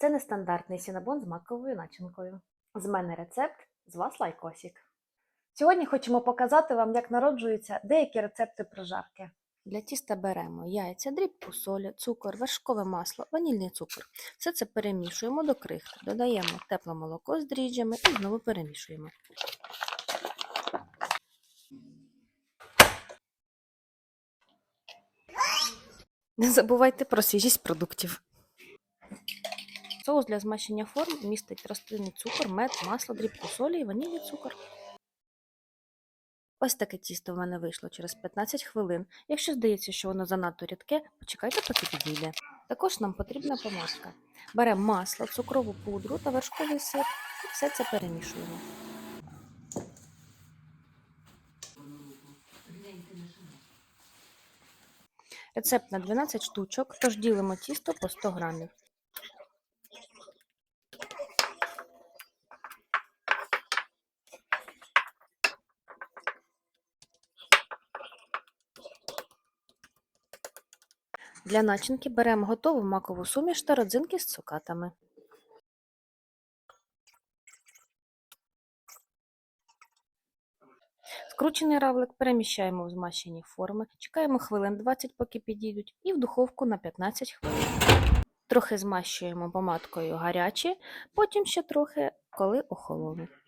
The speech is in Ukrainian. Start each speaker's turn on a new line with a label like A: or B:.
A: Це нестандартний сінабон з маковою начинкою. З мене рецепт, з вас лайкосик. Сьогодні хочемо показати вам, як народжуються деякі рецепти прожарки.
B: Для тіста беремо яйця, дрібку солі, цукор, вершкове масло, ванільний цукор. Все це перемішуємо до крихти, додаємо тепле молоко з дріжджами і знову перемішуємо. Не забувайте про свіжість продуктів. Соус для змащення форм містить рослинний цукор, мед, масло, дрібку солі і ванільний цукор. Ось таке тісто в мене вийшло через 15 хвилин. Якщо здається, що воно занадто рідке, почекайте, поки підійде. Також нам потрібна помазка. Беремо масло, цукрову пудру та вершковий сир і все це перемішуємо. Рецепт на 12 штучок, тож ділимо тісто по 100 грамів. Для начинки беремо готову макову суміш та родзинки з цукатами. Скручений равлик переміщаємо в змащені форми, чекаємо хвилин 20, поки підійдуть, і в духовку на 15 хвилин. Трохи змащуємо помадкою гарячі, потім ще трохи, коли охолонуть.